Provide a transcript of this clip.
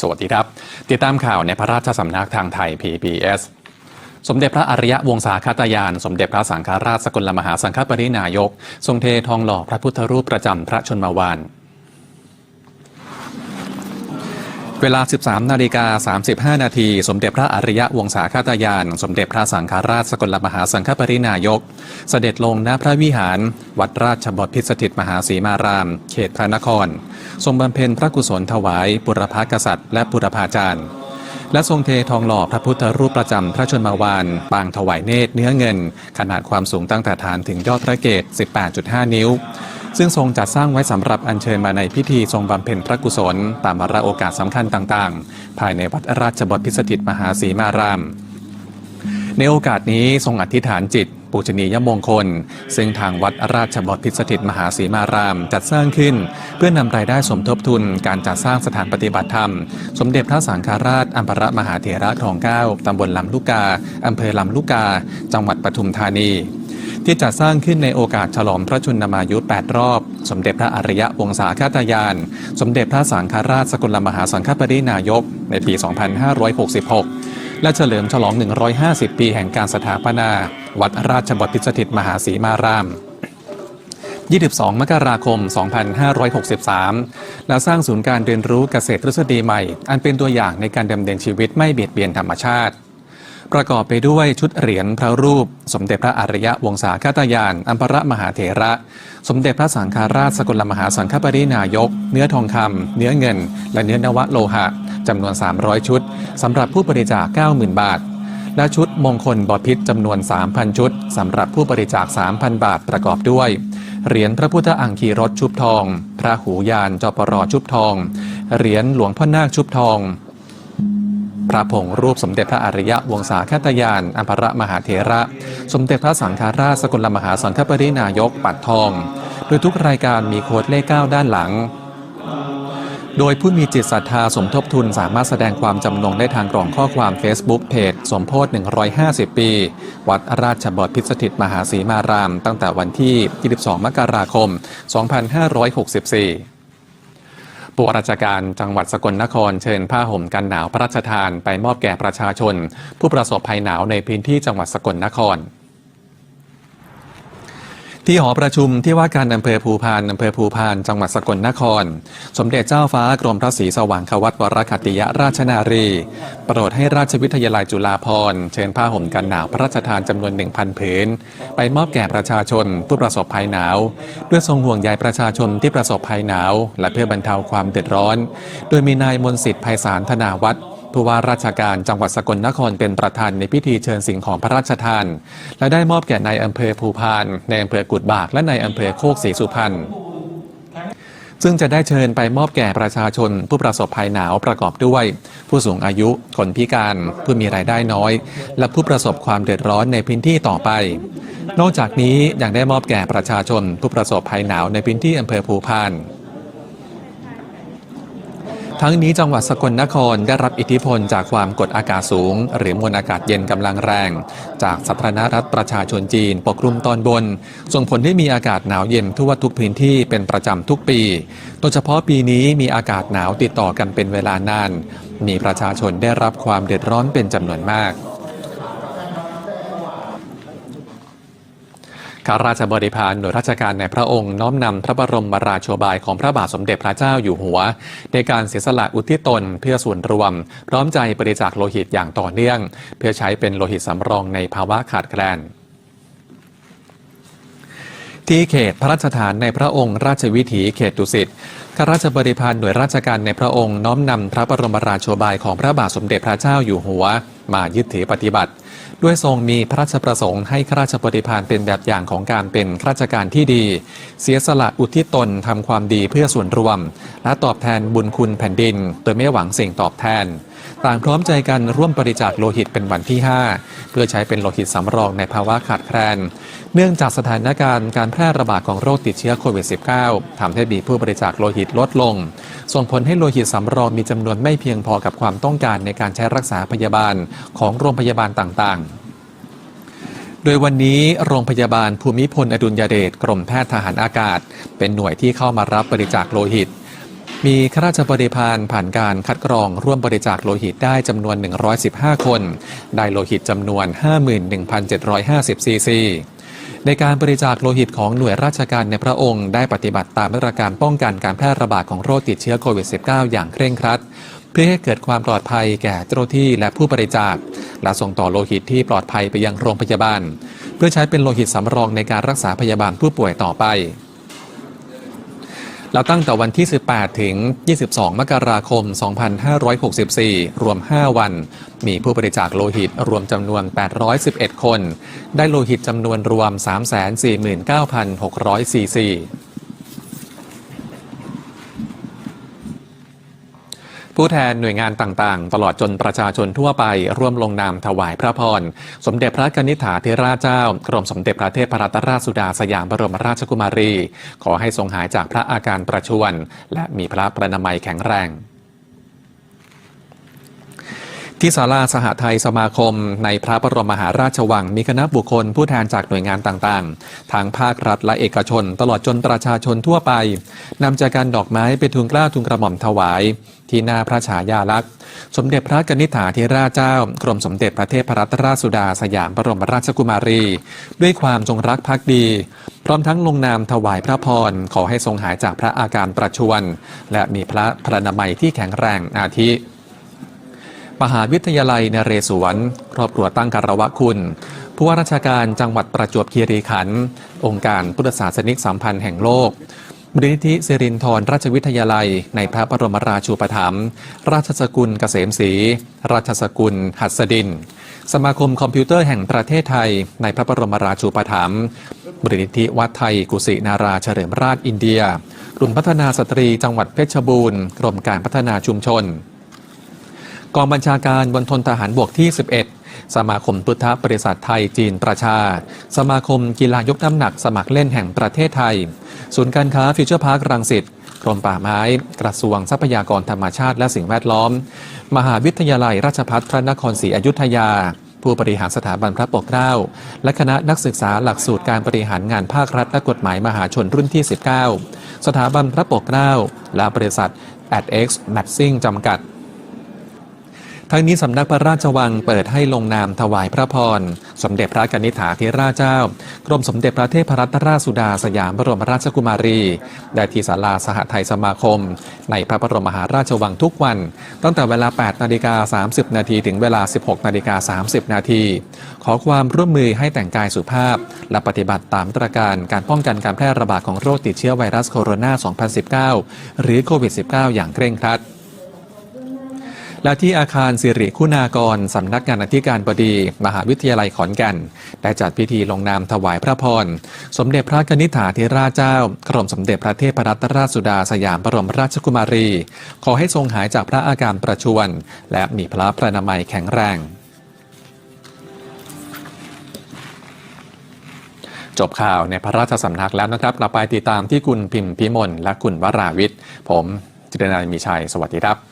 สวัสดีครับ ติดตามข่าวในพระราชสำนักทางไทย PBS สมเด็จพระอริยวงศาคตายาน สมเด็จพระสังฆราชสกลมหาสังฆปรินายก ทรงเททองหล่อพระพุทธรูปประจำพระชนมวาน เวลา 13 นาฬิกา 35 นาที สมเด็จพระอริยวงศาคตายาน สมเด็จพระสังฆราชสกลมหาสังฆปรินายก เสด็จลงณพระวิหาร วัดราชบพิสถิตมหาสีมาราม เขตพระนคร ทรงบำเพ็ญพระกุศลถวายบุรพากษัตริย์และบุรพาจารย์ และทรงเททองหล่อพระพุทธรูปประจำพระชนมวาน ปางถวายเนตรเนื้อเงิน ขนาดความสูงตั้งแต่ฐานถึงยอดพระเกศ 18.5 นิ้ว ซึ่งทรงจัดสร้างไว้สำหรับอัญเชิญมาในพิธีทรงบำเพ็ญพระกุศล ตามวาระโอกาสสำคัญต่างๆ ภายในวัดราชบพิตรสถิตมหาสีมาราม ในโอกาสนี้ทรงอธิษฐานจิตปูชนียมงคล ซึ่งทางวัดราชบพิตรสถิตมหาสีมาราม จัดสร้างขึ้น เพื่อนำรายได้สมทบทุนการจัดสร้างสถานปฏิบัติธรรม สมเด็จพระสังฆราชอัมพระมหาเถระครองเก้าตำบลลำลูกกาอำเภอลำลูกกา จังหวัดปทุมธานี ที่จัดสร้างขึ้นในโอกาสฉลองพระชนมายุ 8 รอบ สมเด็จพระอริยวงศาคตายาน สมเด็จพระสังฆราชสกลมหาสังฆปรินายก ในปี 2566 และเฉลิมฉลอง 150 ปีแห่งการสถาปนา วัดราชบพิสถิตมหาสีมาราม22 มกราคม 2563 และสร้างศูนย์การเรียนรู้เกษตรทฤษฎีใหม่ อันเป็นตัวอย่างในการดำเนินชีวิตไม่เบียดเบียนธรรมชาติ ประกอบไปด้วยชุดเหรียญพระรูป สมเด็จพระอริยวงศาคตายาน อัมพรมหาเถระ สมเด็จพระสังฆราชสกลมหาสังฆปรินายก เนื้อทองคำเนื้อเงิน และเนื้อนวโลหะจำนวน 300 ชุดสำหรับผู้บริจาค90,000 บาท และชุดมงคลบพิษจำนวน 3,000 ชุดสำหรับผู้บริจาค 3,000 บาทประกอบด้วยเหรียญพระพุทธอังคีรถชุบทอง พระหูยานจปรชุบทอง เหรียญหลวงพ่อนาคชุบทอง พระผงรูปสมเด็จพระอริยะวงศาคตยาน อัมพรมหาเถระ สมเด็จพระสังฆราชสกลมหาสังฆปรินายกปัดทอง โดยทุกรายการมีโค้ดเลข9ด้านหลัง โดยผู้มีจิตศรัทธาสมทบทุนสามารถแสดงความจำนงได้ทางกล่องข้อความ Facebook เพจสมโพธิ150 ปี วัดราชบพิสถิตมหาสีมาราม ตั้งแต่วันที่ 22 มกราคม 2564 ผู้ว่าราชการจังหวัดสกลนครเชิญผ้าห่มกันหนาวพระราชทานไปมอบแก่ประชาชน ผู้ประสบภัยหนาวในพื้นที่จังหวัดสกลนคร ที่หอประชุมที่ว่าการอำเภอภูพานอำเภอภูพาน จังหวัดสกลนคร สมเด็จเจ้าฟ้ากรมพระศรีสว่างควัตวรคติยราชนารี โปรดให้ราชวิทยาลัยจุฬาภรณ์เชิญผ้าห่มกันหนาวพระราชทานจำนวน 1,000ผืนไปมอบแก่ประชาชนผู้ประสบภัยหนาวด้วยทรงห่วงใยประชาชนที่ประสบภัยหนาว และเพื่อบรรเทาความเดือดร้อน โดยมีนายมนสิทธิ์ไพศาลธนาวัฒน์ ผู้ว่าราชการจังหวัดสกลนครเป็นประธานในพิธีเชิญสิ่งของพระราชทาน และได้มอบแก่นายอำเภอภูพานในอำเภอกุดบาก และในอำเภอโคกศรีสุพรรณซึ่งจะได้เชิญไปมอบแก่ประชาชน ผู้ประสบภัยหนาวประกอบด้วย ผู้สูงอายุ คนพิการ ผู้มีรายได้น้อย และผู้ประสบความเดือดร้อนในพื้นที่ต่อไป นอกจากนี้ยังได้มอบแก่ประชาชน ผู้ประสบภัยหนาวในพื้นที่อำเภอภูพาน ทั้งนี้จังหวัดสกลนครได้รับอิทธิพลจากความกดอากาศสูง หรือมวลอากาศเย็นกำลังแรง จากสาธารณรัฐประชาชนจีนปกคลุมตอนบน ส่งผลให้มีอากาศหนาวเย็นทั่วทุกพื้นที่เป็นประจำทุกปี โดยเฉพาะปีนี้มีอากาศหนาวติดต่อกันเป็นเวลานาน มีประชาชนได้รับความเดือดร้อนเป็นจำนวนมาก ข้าราชบริพารหน่วยราชการในพระองค์น้อมนำพระบรมราโชบายของพระบาทสมเด็จพระเจ้าอยู่หัว ในการเสียสละอุทิศตนเพื่อส่วนรวม พร้อมใจบริจาคโลหิตอย่างต่อเนื่อง เพื่อใช้เป็นโลหิตสำรองในภาวะขาดแคลนที่เขตพระราชฐานในพระองค์ราชวิถีเขตดุสิตข้าราชบริพารหน่วยราชการในพระองค์น้อมนำพระบรมราโชบายของพระบาทสมเด็จพระเจ้าอยู่หัว มายึดถือปฏิบัติ ด้วยทรงมีพระราชประสงค์ให้ข้าราชบริพารเป็นแบบอย่างของการเป็นข้าราชการที่ดี เสียสละอุทิศตนทำความดีเพื่อส่วนรวม และตอบแทนบุญคุณแผ่นดิน โดยไม่หวังสิ่งตอบแทน ต่างพร้อมใจกันร่วมบริจาคโลหิตเป็นวันที่ 5 เพื่อใช้เป็นโลหิตสำรองในภาวะขาดแคลน เนื่องจากสถานการณ์การแพร่ระบาดของโรคติดเชื้อโควิด -19 ทำให้มีผู้บริจาคโลหิตลดลง ส่งผลให้โลหิตสำรองมีจำนวนไม่เพียงพอกับความต้องการในการใช้รักษาพยาบาลของโรงพยาบาลต่างๆโดยวันนี้โรงพยาบาลภูมิพลอดุลยเดชกรมแพทย์ทหารอากาศ เป็นหน่วยที่เข้ามารับบริจาคโลหิต มีข้าราชบริพารผ่านการคัดกรองร่วมบริจาคโลหิตได้จำนวน 115 คน ได้โลหิตจำนวน 51,750 ซีซี ในการบริจาคโลหิตของหน่วยราชการในพระองค์ได้ปฏิบัติตามมาตรการป้องกันการแพร่ระบาดของโรคติดเชื้อโควิด -19 อย่างเคร่งครัด เพื่อให้เกิดความปลอดภัยแก่เจ้าหน้าที่และผู้บริจาค และส่งต่อโลหิตที่ปลอดภัยไปยังโรงพยาบาล เพื่อใช้เป็นโลหิตสำรองในการรักษาพยาบาลผู้ป่วยต่อไป แล้วตั้งแต่วันที่ 18 ถึง 22 มกราคม 2564 รวม 5 วัน มีผู้บริจาคโลหิตรวมจำนวน 811 คน ได้โลหิตจำนวนรวม 349,600 ซีซี ผู้แทนหน่วยงานต่างๆ ตลอดจนประชาชนทั่วไป ร่วมลงนามถวายพระพร สมเด็จพระกนิษฐาธิราชเจ้ากรมสมเด็จพระเทพรัตนราชสุดาสยามบรมราชกุมารี ขอให้ทรงหายจากพระอาการประชวรและมีพระประนามัยแข็งแรงที่ศาลาสหไทยสมาคม ในพระบรมมหาราชวัง มีคณะบุคคลผู้แทนจากหน่วยงานต่างๆ ทางภาครัฐและเอกชน ตลอดจนประชาชนทั่วไปนำจากการดอกไม้ไปทูลกล้าทูลกระหม่อมถวาย ที่หน้าพระฉายาลักษณ์สมเด็จพระกนิษฐาธิราชเจ้า กรมสมเด็จพระเทพรัตนราชสุดาสยามบรมราชกุมารี ด้วยความจงรักภักดี พร้อมทั้งลงนามถวายพระพร ขอให้ทรงหายจากพระอาการประชวรและมีพระพระนามัยที่แข็งแรงอาทิ มหาวิทยาลัยนเรศวร ครอบครัวตั้งคารวะคุณผู้ว่าราชการจังหวัดประจวบคีรีขันธ์องค์การพุทธศาสนิกสัมพันธ์แห่งโลก มูลนิธิสิรินทรราชวิทยาลัย ในพระบรมราชูปถัมภ์ราชสกุลเกษมศรีราชสกุล หัสดิน สมาคมคอมพิวเตอร์แห่งประเทศไทย ในพระบรมราชูปถัมภ์มูลนิธิวัดไทยกุสินาราเฉลิมราชอินเดีย กลุ่มพัฒนาสตรีจังหวัดเพชรบูรณ์กรมการพัฒนาชุมชน กองบัญชาการบนทนทหารบกที่ 11 สมาคมพุทธบริษัทไทยจีนประชา สมาคมกีฬายกน้ำหนักสมัครเล่นแห่งประเทศไทย ศูนย์การค้าฟิวเจอร์พาร์ครังสิตกรมป่าไม้ กระทรวงทรัพยากรธรรมชาติและสิ่งแวดล้อม มหาวิทยาลัยราชภัฏพระนครศรีอยุธยา ผู้บริหารสถาบันพระปกเกล้า และคณะนักศึกษาหลักสูตรการบริหารงานภาครัฐและกฎหมายมหาชนรุ่นที่ 19 สถาบันพระปกเกล้า และบริษัท AdX Matching จำกัด ทั้งนี้สำนักพระราชวังเปิดให้ลงนามถวายพระพร สมเด็จพระกนิษฐาธิราชเจ้า กรมสมเด็จพระเทพรัตนราชสุดาสยามบรมราชกุมารีได้ที่ศาลาสหไทยสมาคม ในพระบรมมหาราชวังทุกวัน ตั้งแต่เวลา 8 นาฬิกา 30 นาทีถึงเวลา 16 นาฬิกา 30 นาทีขอความร่วมมือให้แต่งกายสุภาพ และปฏิบัติตามมาตรการการป้องกันการแพร่ระบาดของโรคติดเชื้อไวรัสโคโรนา 2019 หรือโควิด -19 อย่างเคร่งครัด และที่อาคารสิริคุณากรสำนักงานอธิการบดี มหาวิทยาลัยขอนแก่น ได้จัดพิธีลงนามถวายพระพร สมเด็จพระกนิษฐาธิราชเจ้ากรมสมเด็จพระเทพรัตนราชสุดาสยามบรมราชกุมารี ขอให้ทรงหายจากพระอาการประชวรและมีพระพระนามัยแข็งแรงจบข่าวในพระราชสำนักแล้วนะครับ เราไปติดตามที่คุณพิมพ์พิมลและคุณวราวิทย์ ผมจิรนันท์มีชัย สวัสดีครับ